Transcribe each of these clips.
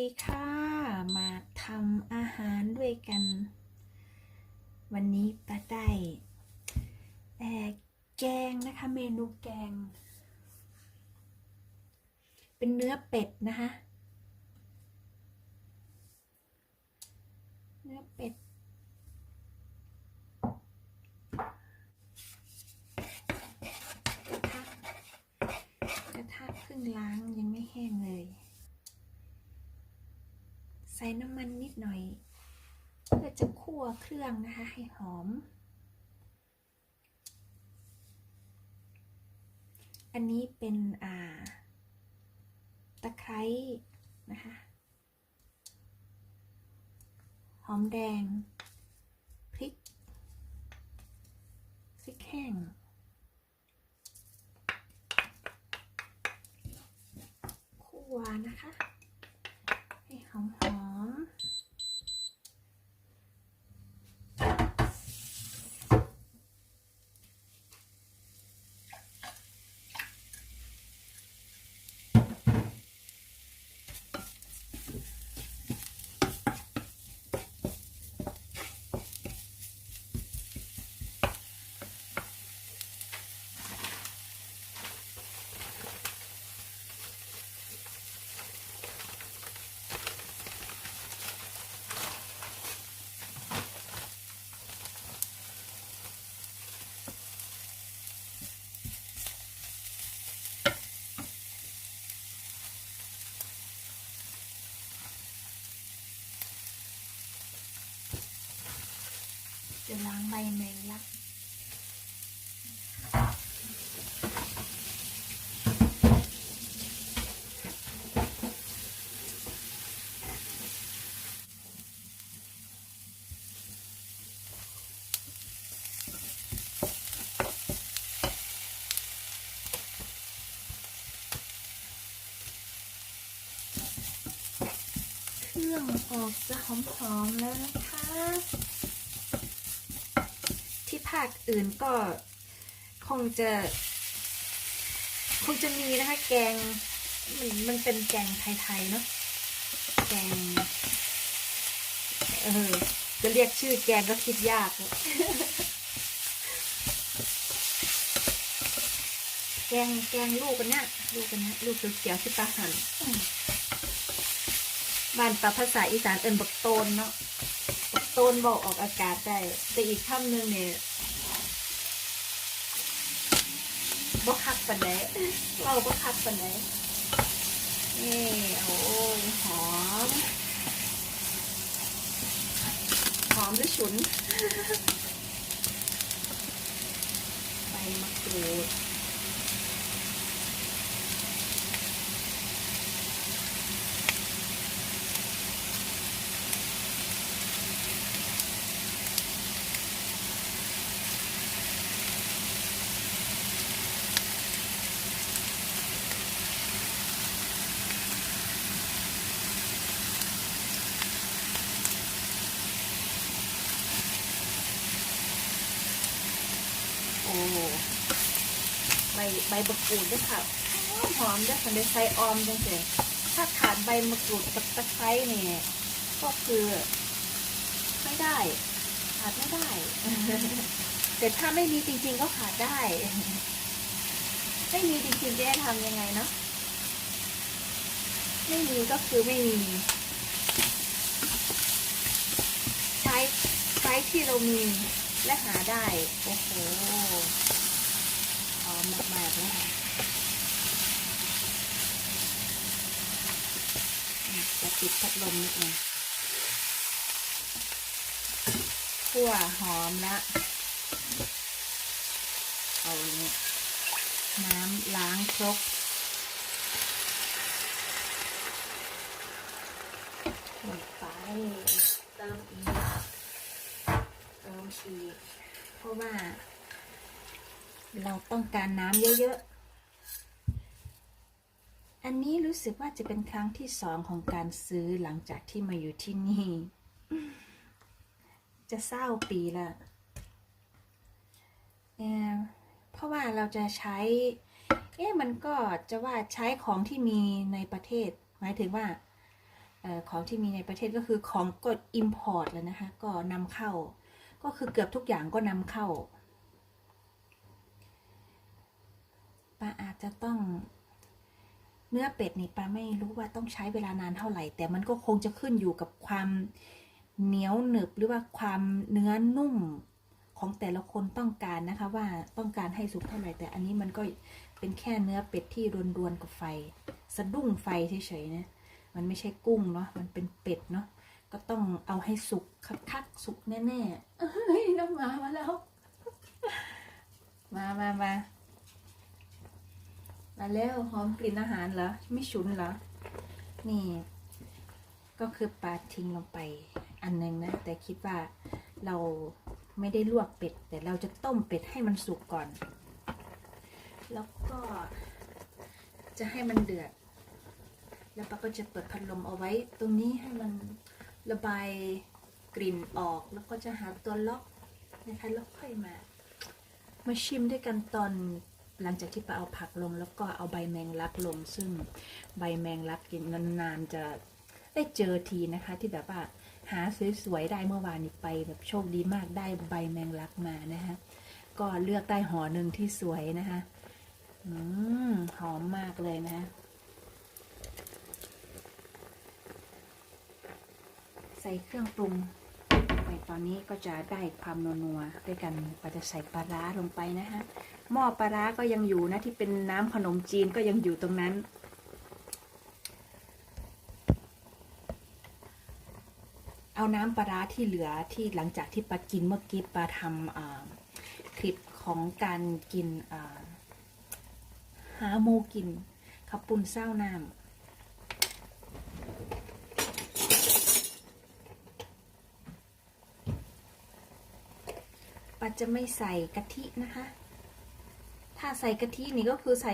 ดีค่ะ มาทำอาหารด้วยกัน วันนี้ปาได้เอ่อแกงนะคะเมนูแกง เป็นเนื้อเป็ดนะคะ เนื้อเป็ด กระทะกระทะเพิ่งล้างยังไม่แห้งเลย ส่น้ำมันนิดหน่อย เพื่อจะคั่วเครื่องนะคะให้หอม อันนี้เป็นอ่าตะไคร้นะคะหอมแดง พริก พริกแห้ง คั่วนะคะ ให้หอมหอม จะล้างใบแมงลักเครื่องออกจะหอมๆแล้วนะคะาคอื่นก็คงจะ คงจะมีนะคะแกง มันมันเป็นแกงไทยๆเนาะแกง เออ จะเรียกชื่อแกงก็คิดยากแกงแกงลูกกันเนี่ยลูกกันเนี่ยลูกเขียวๆที่ปลาหั่นมบ้านปลาภาษาอีสานเอินบักโตนเนาะโตนบอกออกอากาศได้ แต่อีกคำหนึ่งเนี่ย บ่คักปันไดเราบ่คักปันไดนี่โอ้ยหอม หอมหรือฉุน ใบมะกรูด โอ้ ใบใบมะกรูดด้วยค่ะหอมด้วยค่ะได้ใส่ออมจังเลยถ้าขาดใบมะกรูดกับตะไคร้เนี่ยก็คือไม่ได้ ขาดไม่ได้ แต่ถ้าไม่มีจริง ๆ ก็ขาดได้ ไม่มีจริงๆจะทำยังไงเนาะไม่มีก็คือไม่มี ใช้ใช้ที่เรามีและหาได้ โอ้โหหอมมากๆเลยค่ะ ปิดพัดลมนิดนึงคั่วหอมละเอาเนี่ยน้ำล้างครกลงไปเติมอีกเติมอีกเพราะว่า เราต้องการน้ำเยอะๆ อันนี้รู้สึกว่าจะเป็นครั้งที่สองของการซื้อหลังจากที่มาอยู่ที่นี่ จะเศร้าปีละเเพราะว่าเราจะใช้ เอ๊ะมันก็จะว่าใช้ของที่มีในประเทศ หมายถึงว่าออของที่มีในประเทศก็คือของกด import แล้วนะคะ ก็นำเข้า ก็คือเกือบทุกอย่างก็นำเข้าปลาอาจจะต้อง เนื้อเป็ดนี่ปลาไม่รู้ว่าต้องใช้เวลานานเท่าไหร่ แต่มันก็คงจะขึ้นอยู่กับความเหนียวหนึบหรือว่าความเนื้อนุ่มของแต่ละคนต้องการนะคะว่าต้องการให้สุกเท่าไหร่แต่อันนี้มันก็เป็นแค่เนื้อเป็ดที่รวนๆกับไฟ สะดุ้งไฟเฉยๆนะมันไม่ใช่กุ้งเนาะมันเป็นเป็ดเนาะก็ต้องเอาให้สุกคักๆสุกแน่ๆเอ้ยน้ำหมามาแล้ว มามามา มาแล้วหอมกลิ่นอาหารเหรอ ไม่ฉุนเหรอ นี่ ก็คือปลาทิ้งลงไปอันหนึงนะ แต่คิดว่าเราไม่ได้ลวกเป็ด แต่เราจะต้มเป็ดให้มันสุกก่อน แล้วก็จะให้มันเดือด แล้วปาก็จะเปิดพัดลมเอาไว้ ตรงนี้ให้มันระบายกลิ่นออก แล้วก็จะหาตัวล็อกนะคะ แล้วค่อยมา มาชิมด้วยกันตอน หลังจากที่ปาเอาผักลงแล้วก็เอาใบแมงลักลง ซึ่งใบแมงลักกินนานๆจะได้เจอทีนะคะ ที่แบบว่าหาสวยๆได้เมื่อวานนี้ไปแบบโชคดีมากได้ใบแมงลักมานะคะก็เลือกได้ห่อหนึ่งที่สวยนะคะอืมหอมมากเลยนะใส่เครื่องปรุงไปตอนนี้ก็จะได้ความนัวๆด้วยกันก็จะใส่ปลาร้าลงไปนะคะ หม้อปลาร้าก็ยังอยู่นะที่เป็นน้ำขนมจีนก็ยังอยู่ตรงนั้น เอาน้ำปลาร้าที่เหลือที่หลังจากที่ปลากินเมื่อกี้ปลาทำคลิปของการกินอ่าหาหมูกินขับปุ่นเศร้าน้ำปัดจะไม่ใส่กะทินะคะ ถ้าใส่กะทินี่ก็คือใส่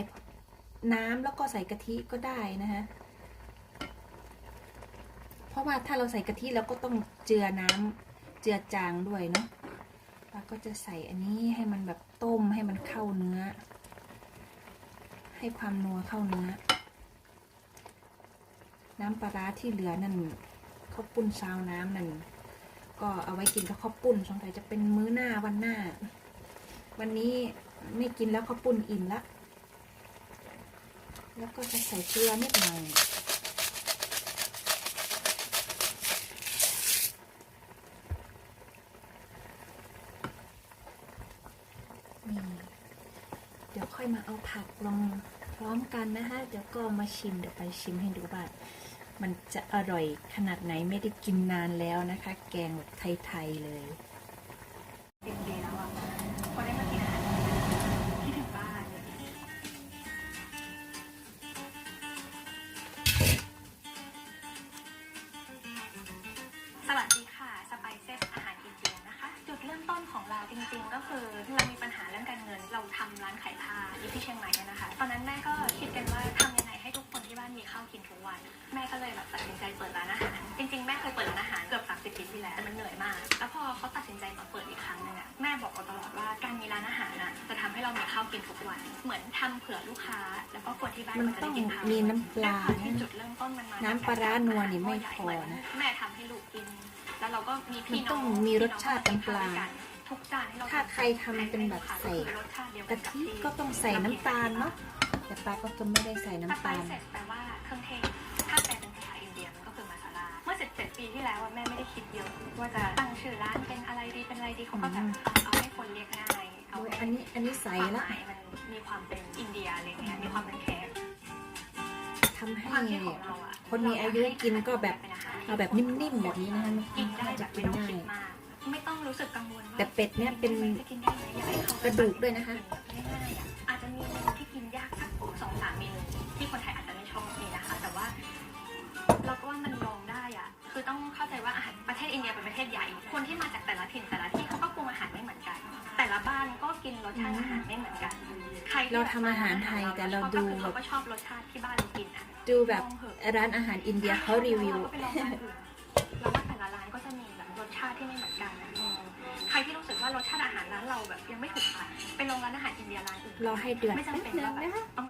น้ำแล้วก็ใส่กะทิก็ได้นะคะเพราะว่าถ้าเราใส่กะทิเราก็ต้องเจือน้ำเจือจางด้วยเนาะปาก็จะใส่อันนี้ให้มันแบบต้มให้มันเข้าเนื้อ ให้ความนัวเข้าเนื้อ น้ำปลาร้าที่เหลือนั่นข้าวปุ้นซาวน้ำนั่นก็เอาไว้กินกับข้าวปุ้นสงสัยจะเป็นมื้อหน้าวันหน้า วันนี้ ไม่กินแล้วเขาปุ้นอิ่มละแล้วก็จะใส่เกลือนิดหน่อยนี่เดี๋ยวค่อยมาเอาผักลงพร้อมกันนะคะเดี๋ยวก็มาชิมเดี๋ยวไปชิมให้ดูว่ามันจะอร่อยขนาดไหนไม่ได้กินนานแล้วนะคะ แกงแบบไทย ๆ เลย คือเรามีปัญหาเรื่องการเงิน เราทำร้านขายผ้าอยู่ที่เชียงใหม่เนี่ยนะคะ ตอนนั้นแม่ก็คิดกันว่าทำยังไงให้ทุกคนที่บ้านมีข้าวกินทุกวัน แม่ก็เลยแบบตัดสินใจเปิดร้านอาหาร จริงๆ แม่เคยเปิดร้านอาหารเกือบ30ปีที่แล้วแต่มันเหนื่อยมาก แล้วพอเขาตัดสินใจมาเปิดอีกครั้งหนึงอะแม่บอกเราตลอดว่าการมีร้านอาหารน่ะจะทำให้เรามีข้าวกินทุกวัน เหมือนทำเผื่อลูกค้า แล้วก็คนที่บ้านมันก็จะต้อได้งกินข้าวมีน้ำปลาด้วยความที่นะจุดเริ่มต้นมันมาน้ำปลาร้านัวนี่ไม่พอนะแม่ทำให้ลูกกิน แล้วเราก็มีพี่มันต้น้อองงมีรสชาติน้ำปลา ทุกจานที่เราถ้าใครทำเป็นแบบใส่กะทิก็ต้องใส่น้ำตาลเนาะแต่ปลาก็จะไม่ได้ใส่น้ำน้ำตาตาลลเสร็จแปลว่าเครื่องเทศถ้าแปลเป็นภาษาอินเดียมันก็คือมาซาลาเมื่อเสร็จเจ็ดปีที่แล้วอะแม่ไม่ได้คิดเยอะว่าจะตั้งชื่อร้านเป็นอะไรดีเป็นอะไรดีเขาก็แบบเอาให้คนเรียกง่ายเอาโอ้ยให้อันนี้อันนี้ใส่ความหละมายมันมีความเป็นอินเดียอะไรเงี้ยมีความเป็นแขกทำให้ความคิดของเราอะคนมีอายุกินก็แบบเอาแบบนิ่มๆแบบนี้นะคะมันกินได้น่าแบจะบกิไม่นต้องง่าคิยดมาก ไม่ต้องรู้สึกกังวลว่าแต่เป็ดเนี่ยเป็นจะกินได้ไหมอยากให้เขากระดูกด้วยนะคะ ง่ายๆอะอาจจะมีเมนูที่กินยากสักสองสามเมนูที่คนไทยอาจจะไม่ชอบนี่นะคะ แต่ว่าเราก็ว่ามันลองได้อะคือต้องเข้าใจว่าอาหารประเทศอินเดียเป็นประเทศใหญ่ คนที่มาจากแต่ละถิ่นแต่ละที่เขาก็ปรุงอาหารไม่เหมือนกัน แต่ละบ้านก็กินรสชาติอาหารไม่เหมือนกันใครที่เราทำอาหารไทยแต่เราดูแบบ เขาก็ชอบรสชาติที่บ้านเรากินอะ ดูแบบลองเถอะร้านอาหารอินเดียเขารีวิวเาก็ไปลองร้านอื่นแล้วว่าแต่ละร้านก็จะมีแบบรสชาติที่ไม่เหมือนกันนะอืมใครที่ รู้สึกว่ารสชาติอาหารร้านเราแบบยังไม่ถูกปากไปลองร้านอาหารอินเดียร้านอื่นรอให้เดือดไม่แป๊บจำเป็นนึงว่าแบบนะคะต้อง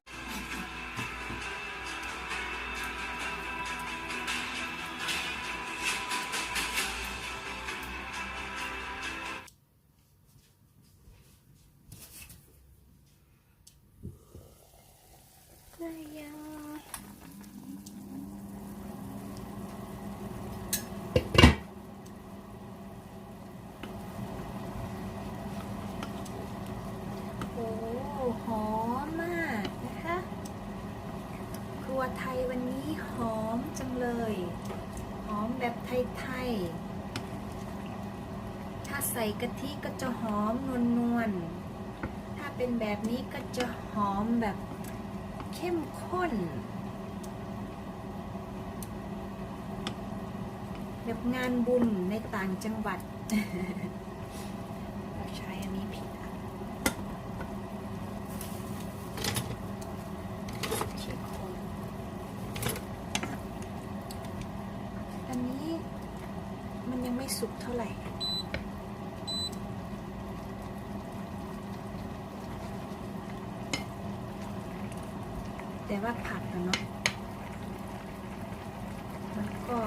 ส่กะทิก็จะหอมนวลๆ ถ้าเป็นแบบนี้ก็จะหอมแบบเข้มข้น แบบงานบุญในต่างจังหวัด เราใช้อันนี้ผิดอะชี้โครงอันนี้มันยังไม่สุกเท่าไหร่ แต่ ว่าผัดนะเนาะมันก็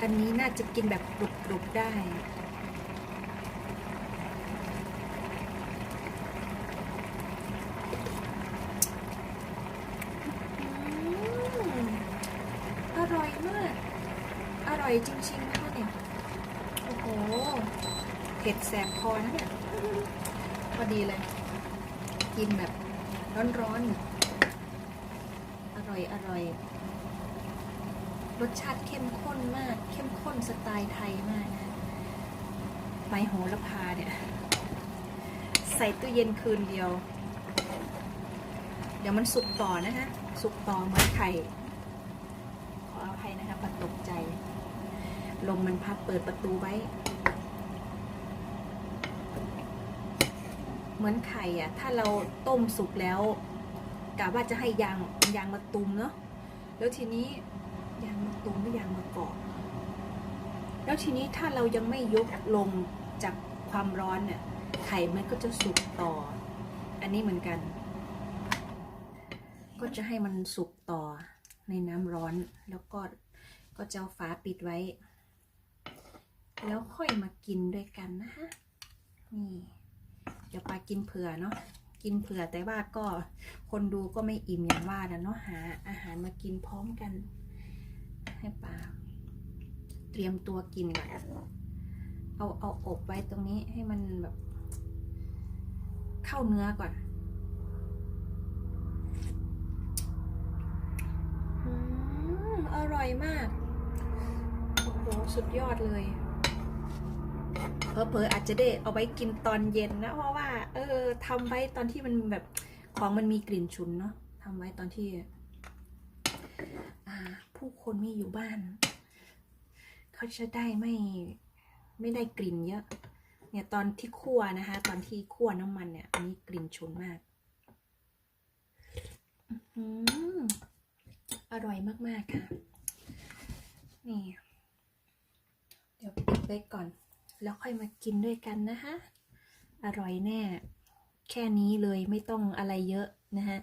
อันนี้น่าจะกินแบบกรุบๆได้อร่อยมาก อร่อยจริงๆนะคะเนี่ยโอ้โหเผ็ดแสบคอนะเนี่ยพอดีเลย กินแบบ ร้อนๆ อร่อยอร่อย รสชาติเข้มข้นมาก เข้มข้นสไตล์ไทยมากนะใบโหระพาเนี่ย ใส่ตู้เย็นคืนเดียว เดี๋ยวมันสุกต่อนะคะสุกต่อเหมือนไข่ ขออภัยนะคะปัดตกใจ ลมมันพัดเปิดประตูไว้ เหมือนไข่อะ ถ้าเราต้มสุกแล้วกะว่าจะให้ยางยางมาตุมเนาะแล้วทีนี้ยางมาตุมไม่ยางมากรอบแล้วทีนี้ถ้าเรายังไม่ยกลงจากความร้อนเนี่ยไข่มันก็จะสุกต่อ อันนี้เหมือนกัน ก็จะให้มันสุกต่อในน้ำร้อนแล้วก็ก็จะเอาฝาปิดไว้ แล้วค่อยมากินด้วยกันนะคะนี่ เดี๋ยวปลากินเผื่อเนาะกินเผื่อแต่ว่าก็คนดูก็ไม่อิ่มอย่างว่านะเนาะหาอาหารมากินพร้อมกัน ให้ปลาเตรียมตัวกินก่อนเอาเอาอบไว้ตรงนี้ให้มันแบบ เข้าเนื้อก่อนอร่อยมาก โอ้โห สุดยอดเลย เพอๆอาจจะได้เอาไว้กินตอนเย็นนะ เพราะว่า เออทำไว้ตอนที่มันแบบของมันมีกลิ่นฉุนเนาะทำไว้ตอนที่ผู้คนไม่อยู่บ้าน เขาจะได้ไม่ไม่ได้กลิ่นเยอะ เนี่ยตอนที่คั่วนะคะ ตอนที่คั่วน้ำมันเนี่ยอันนี้กลิ่นฉุนมากอร่อยมาก ๆ ค่ะ นี่ เดี๋ยวปิดไว้ก่อน แล้วค่อยมากินด้วยกันนะคะ อร่อยแน่ แค่นี้เลยไม่ต้องอะไรเยอะนะฮะ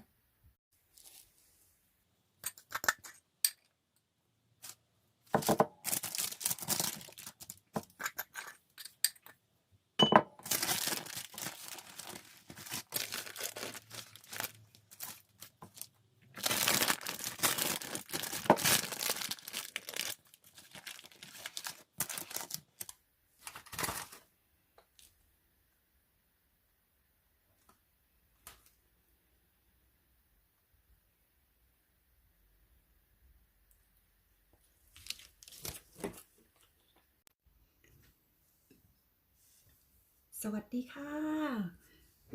สวัสดีค่ะ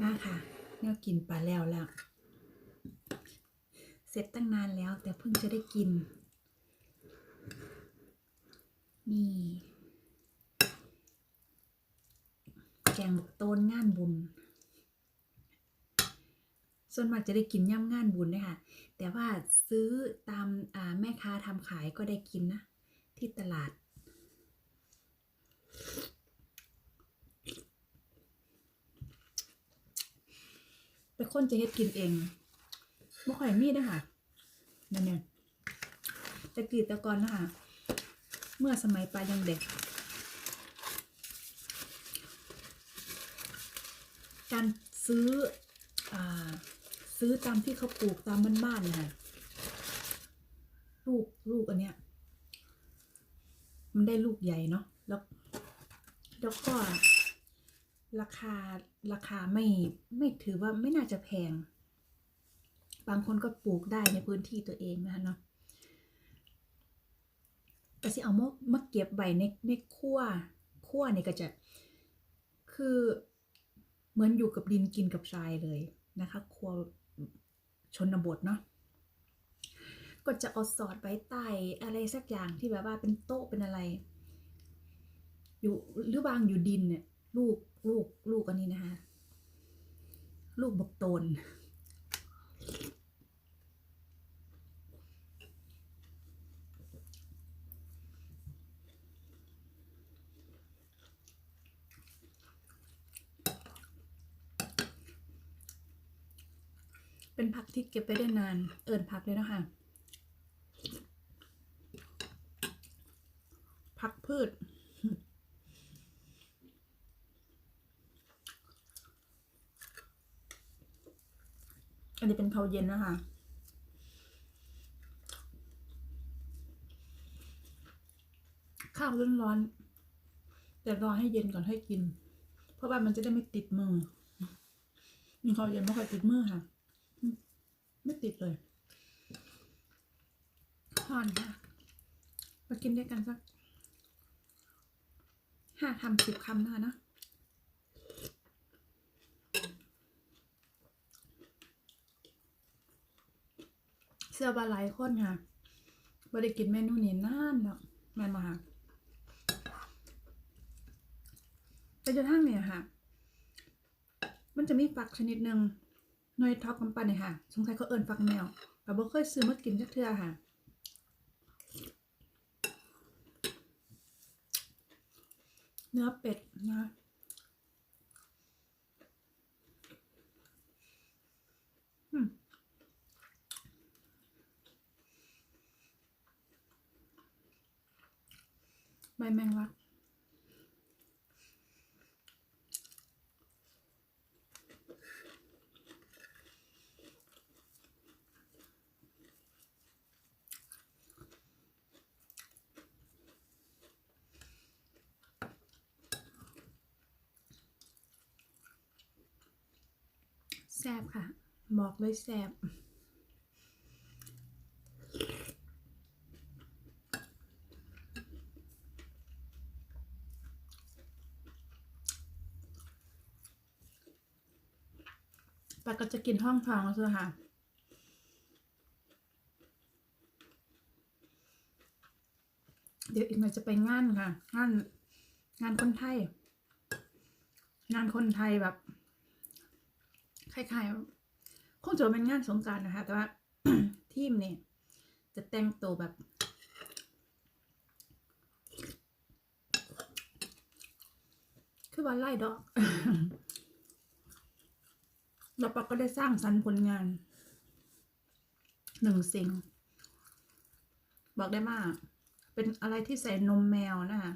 มาค่ะแนวกินปลาแล้วแล้ว เสร็จตั้งนานแล้วแต่เพิ่งจะได้กิน นี่ แกงบักโตนงานบุญ ส่วนมากจะได้กินย่ำงานบุญนะคะแต่ว่าซื้อตามแม่ค้าทำขายก็ได้กินนะ ที่ตลาด แต่คนจะเฮ็ดกินเองไม่ค่อยมีนะคะนั่นเนี่ยต่กีแตะกอนนะคะเมื่อสมัยปลายังเด็ก การซื้ออซื้อตามที่เขาปลูกตามบ้านๆนะคะลูกลูกอันเนี้ย มันได้ลูกใหญ่เนาะแล้วแล้วก็ราคา ราคาไม่ไม่ถือว่าไม่น่าจะแพง บางคนก็ปลูกได้ในพื้นที่ตัวเองนะคะเนาะแต่สิเอามามาเก็บใบในในขั้วขั้วเนี่ยก็จะคือเหมือนอยู่กับดินกินกับทรายเลยนะคะครัวชนบทเนาะก็จะเอาสอดไว้ใต้อะไรสักอย่างที่แบบว่าเป็นโต๊ะเป็นอะไร อยู่หรือวางอยู่ดินเนี่ย ลูกลูกลูกอันนี้นะคะ ลูกบกโตน เป็นผักที่เก็บไปได้นาน เอิญผักเลยนะคะผักพืช อันนี้เป็นข้าวเย็นนะคะข้าวร้อนๆแต่รอให้เย็นก่อนให้กิน เพราะว่ามันจะได้ไม่ติดมือมีข้าวเย็นไม่ค่อยติดมือค่ะ ไม่ติดเลยห่อนค่ะมากินด้วยกันสักห้าคำสิบคำนะคะนะ เสื้อบาหลายคนค่ะบ่ได้กินเมนูนี้นานแล้วแม่นมาค่ะแต่จนทั้งเนี่ยค่ะ มันจะมีฝักชนิดหนึ่งหน่วยท็อปกำปั้นเนี่ยค่ะ สงสัยเขาเอิ้นฝักแมวแต่บ่เคยซื้อมากินจักเทื่อค่ะเนื้อเป็ดนะอืม ใบแมงลักแซบค่ะ บอกเลยแซบ ก็จะกินห้องทองแล้วใช่ะเดี๋ยวอีกหน่อยจะไปงานค่ะ งานงานคนไทย งานคนไทยแบบคล้ายๆคงจะเป็นงานสงการนะคะ แต่ว่าทีมเนี่ยจะแต่งตัวแบบ คือว่าไล่ดอก แล้วปาก็ได้สร้างสรรค์ผลงานหนึ่งสิ่ง บอกได้มาก เป็นอะไรที่ใส่นมแมวนะคะ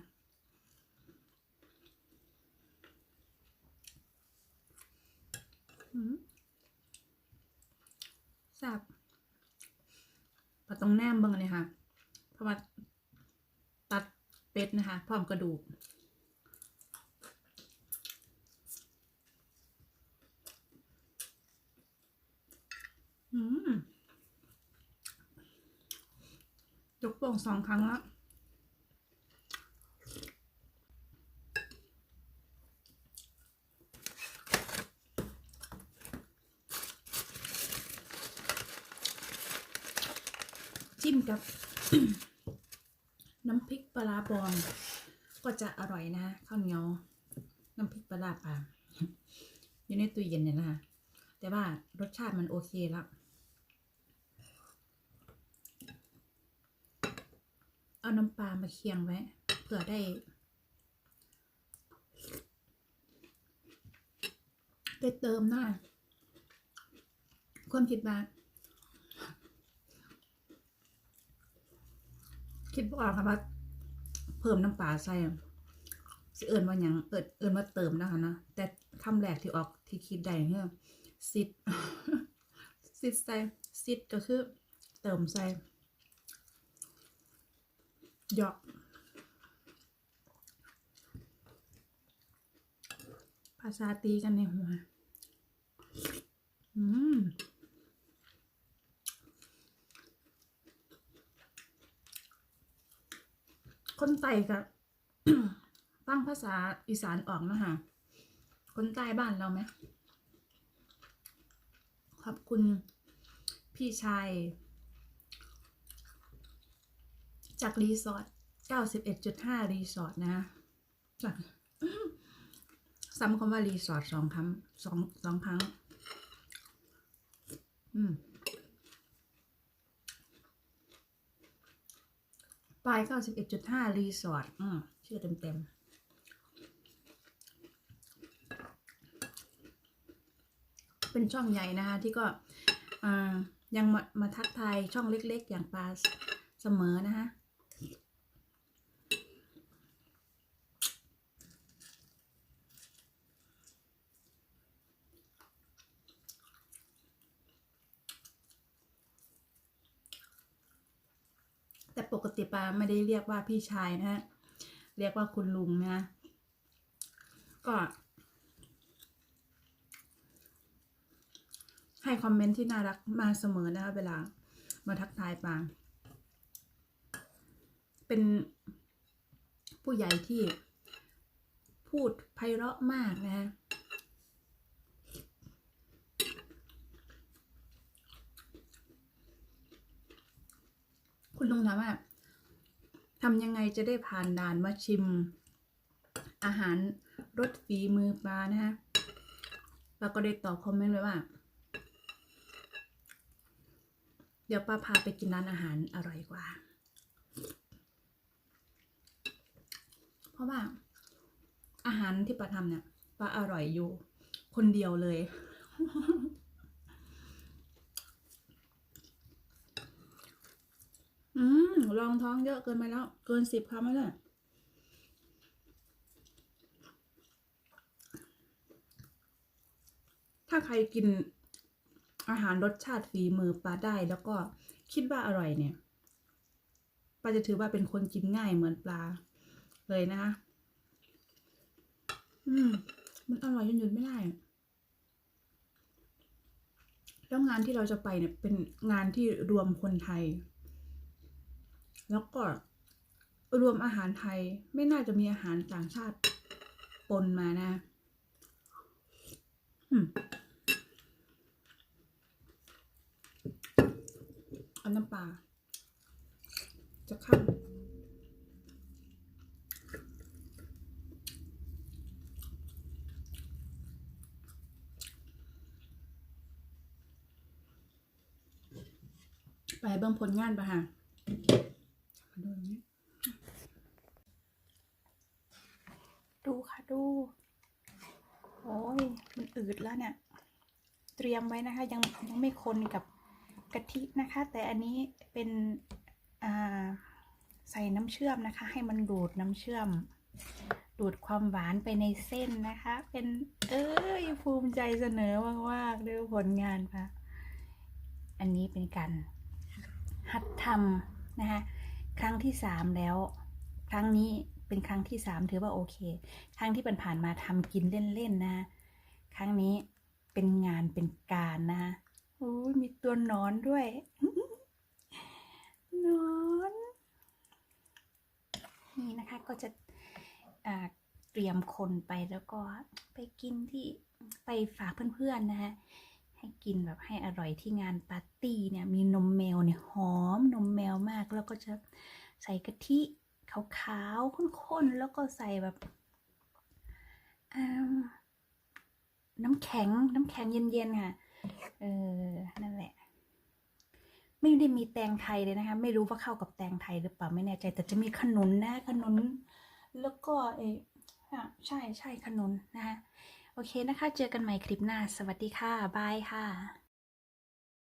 อืมแซ่บปาต้องแนมเบิ่งเลยค่ะ เพราะว่าตัดเป็ดนะคะ พร้อมกระดูก ยกโป่งสองครั้งแล้วจิ้มกับ น้ำพริกปลาบอนก็จะอร่อยนะข้าวเหนียวน้ำพริกปลาปลาอยู่ในตู้เย็นเนี่ยนะคะแต่ว่ารสชาติมันโอเคแล้วำปลามาเคียงไว้ เผื่อได้ ได้เติมหน้า ความคิดว่าคิดบออกค่ะว่าเพิ่มน้ำปลาใส่สิเอิญว่าหยังเอิญเอิญว่าเติมนะคะนะแต่คำแรกที่ออกที่คิดได้คือซิดซิดใส่ซิดก็คือเติมใส่ หยอกภาษาตีกันในหัว อืมคนไต่กับฟังภาษาอีสานออกนะคะคนใต้บ้านเราไหม ขอบคุณพี่ชาย จากรีสอร์ท91.5 รีสอร์ทนะจากซ้ำคำว่ารีสอร์ทสองครั้งสองสองครั้ง อืมปลาย91.5 รีสอร์ทอืมชื่อเต็มเต็มๆเป็นช่องใหญ่นะคะที่ก็ยังมามาทักทายช่องเล็กๆ อย่างปลาเสมอนะคะ แติปาไม่ได้เรียกว่าพี่ชายนะฮะเรียกว่าคุณลุงนะ ก็ให้คอมเมนต์ที่น่ารักมาเสมอนะคะเวลามาทักทายปาง เป็นผู้ใหญ่ที่พูดไพเราะมากนะฮะคุณลุงถามว่า ทำยังไงจะได้ผ่านด่านมาชิม อาหารรสฝีมือปลานะฮะปาก็ได้ตอบคอมเมนต์ไว้ว่า เดี๋ยวป้าพาไปกินร้านอาหารอร่อยกว่า เพราะว่า อาหารที่ป้าทำเนี่ยป้าอร่อยอยู่ คนเดียวเลย อืมรองท้องเยอะเกินไปแล้ว เกินสิบคำแล้วเนี่ยถ้าใครกินอาหารรสชาติฝีมือปลาได้แล้วก็คิดว่าอร่อยเนี่ยปลาจะถือว่าเป็นคนกินง่ายเหมือนปลาเลยนะคะอืม มันอร่อยจนหยุดไม่ได้ แล้วงานที่เราจะไปเนี่ยเป็นงานที่รวมคนไทย แล้วก็รวมอาหารไทยไม่น่าจะมีอาหารต่างชาติปนมานะอืมเอาน้ำปลาจะข้ามไปเบิ่งผลงานปะฮะ มาดูอย่างนี้ ดูค่ะดู โอ้ย มันอืดแล้วเนี่ย เตรียมไว้นะคะ ยังยังไม่คนกับกะทินะคะ แต่อันนี้เป็นใส่น้ำเชื่อมนะคะ ให้มันดูดน้ำเชื่อม ดูดความหวานไปในเส้นนะคะ เป็นเอ้ยภูมิใจเสนอมากๆด้วยผลงานค่ะอันนี้เป็นการหัดทำนะคะ ครั้งที่สามแล้ว ครั้งนี้เป็นครั้งที่สามถือว่าโอเค ครั้งที่ผ่านมาทำกินเล่นๆนะ ครั้งนี้ เป็นงานเป็นการนะโอ้ยมีตัวหนอนด้วยหนอน นี่นะคะก็จะอ่าเตรียมคนไปแล้วก็ไปกินที่ไปฝากเพื่อนๆนะคะให้กินแบบให้อร่อยที่งานปาร์ตี้เนี่ยมีนมแมวเนี่ยหอมนมแมวมากแล้วก็จะใส่กะทิขาวๆข้นๆแล้วก็ใส่แบบอืม น้ำแข็ง น้ำแข็งเย็นๆค่ะ เออ นั่นแหละ ไม่ได้มีแตงไทยเลยนะคะ ไม่รู้ว่าเข้ากับแตงไทยหรือเปล่าไม่แน่ใจ แต่จะมีขนุนนะ ขนุน แล้วก็เอออะใช่ใช่ขนุนนะคะ โอเคนะคะ เจอกันใหม่คลิปหน้า สวัสดีค่ะ บายค่ะ